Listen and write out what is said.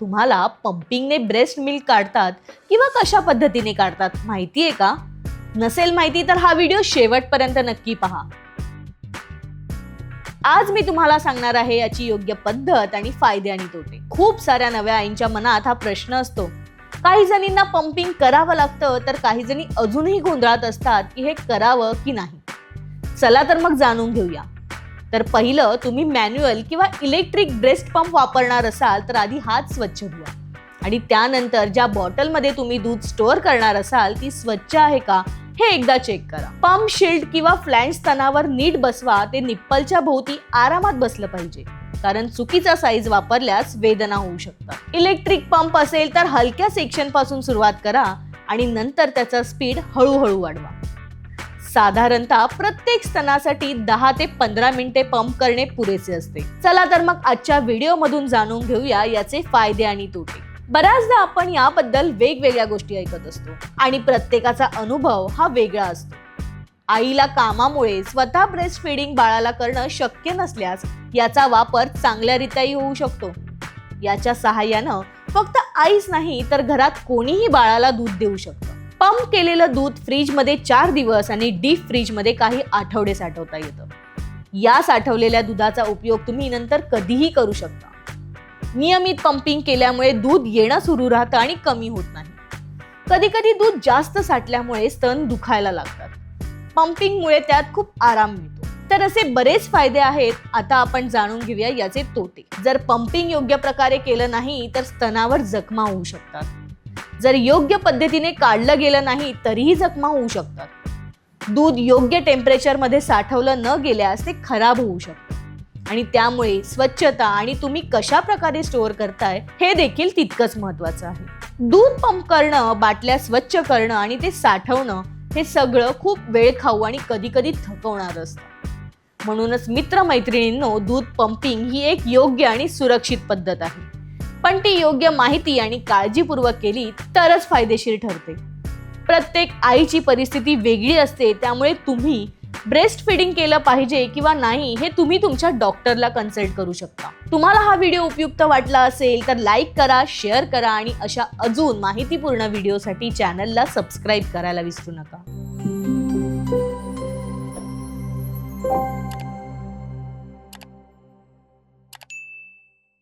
तुम्हाला पंपिंगने breast milk काढतात किंवा कशा पद्धतीने काढतात माहिती आहे का? नसेल माहिती तर हा व्हिडिओ शेवटपर्यंत नक्की पहा. आज मी तुम्हाला सांगणार आहे याची योग्य पद्धत आणि फायदे आणि तोटे. खूप साऱ्या नव्या आईंच्या मनात हा प्रश्न असतो. काही जणींना पंपिंग करावं लागतं तर काही जणी अजूनही गोंधळात असतात की हे करावं की नाही. चला तर मग जाणून घेऊया. तर पहिलं तुम्ही मॅन्युअल किंवा इलेक्ट्रिक ब्रेस्ट पंप वापरणार असाल तर आधी हात स्वच्छ धुवा. आणि त्यानंतर ज्या बॉटलमध्ये तुम्ही दूध स्टोअर करणार असाल ती स्वच्छ आहे का हे एकदा चेक करा. पंप शिल्ड किंवा फ्लॅन्स स्तनावर नीट बसवा ते निप्पलच्या भोवती आरामात बसलं पाहिजे. कारण चुकीचा साईज वापरल्यास वेदना होऊ शकतात. इलेक्ट्रिक पंप असेल तर हलक्या सेक्शनपासून सुरुवात करा आणि नंतर त्याचा स्पीड हळूहळू वाढवा. साधारणतः प्रत्येक स्तनासाठी दहा ते पंधरा मिनिटे पंप करणे पुरेसे असते. चला तर मग आजच्या व्हिडिओ मधून जाणून घेऊया याचे फायदे आणि तोटे. बऱ्याचदा आपण याबद्दल वेगवेगळ्या गोष्टी ऐकत असतो आणि प्रत्येकाचा अनुभव हा वेगळा असतो. आईला कामामुळे स्वतः ब्रेस्ट फीडिंग बाळाला करणं शक्य नसल्यास याचा वापर चांगल्यारीत्याही होऊ शकतो. याच्या सहाय्यानं फक्त आईच नाही तर घरात कोणीही बाळाला दूध देऊ शकतं. पंप केलेलं दूध फ्रीजमध्ये चार दिवस आणि डीप फ्रीजमध्ये काही आठवडे साठवता येतं. या साठवलेल्या दुधाचा उपयोग तुम्ही नंतर कधीही करू शकता. नियमित पंपिंग केल्यामुळे दूध येणं सुरू राहतं आणि कमी होत नाही. कधी कधी दूध जास्त साठल्यामुळे स्तन दुखायला लागतात. पंपिंगमुळे त्यात खूप आराम मिळतो. तर असे बरेच फायदे आहेत आता आपण जाणून घेऊया याचे तोटे. जर पंपिंग योग्य प्रकारे केलं नाही तर स्तनावर जखमा होऊ शकतात. जर योग्य पद्धतीने काढलं गेलं नाही तरीही जखमा होऊ शकतात. दूध योग्य टेम्परेचरमध्ये साठवलं न गेल्यास ते खराब होऊ शकतं. आणि त्यामुळे स्वच्छता आणि तुम्ही कशा प्रकारे स्टोअर करताय हे देखील तितकंच महत्वाचं आहे. दूध पंप करणं बाटल्या स्वच्छ करणं आणि ते साठवणं हे सगळं खूप वेळ खाऊ आणि कधी कधी थकवणार असतं. म्हणूनच मित्रमैत्रिणींनो दूध पंपिंग ही एक योग्य आणि सुरक्षित पद्धत आहे. पण ती योग्य माहिती आणि काळजीपूर्वक केली तरच फायदेशीर ठरते. प्रत्येक आईची परिस्थिती वेगळी असते त्यामुळे तुम्ही ब्रेस्ट फिडिंग केलं पाहिजे किंवा नाही हे तुम्ही तुमच्या डॉक्टरला कन्सल्ट करू शकता. तुम्हाला हा व्हिडिओ उपयुक्त वाटला असेल तर लाईक करा शेअर करा आणि अशा अजून माहितीपूर्ण व्हिडिओसाठी चॅनलला सबस्क्राईब करायला विसरू नका.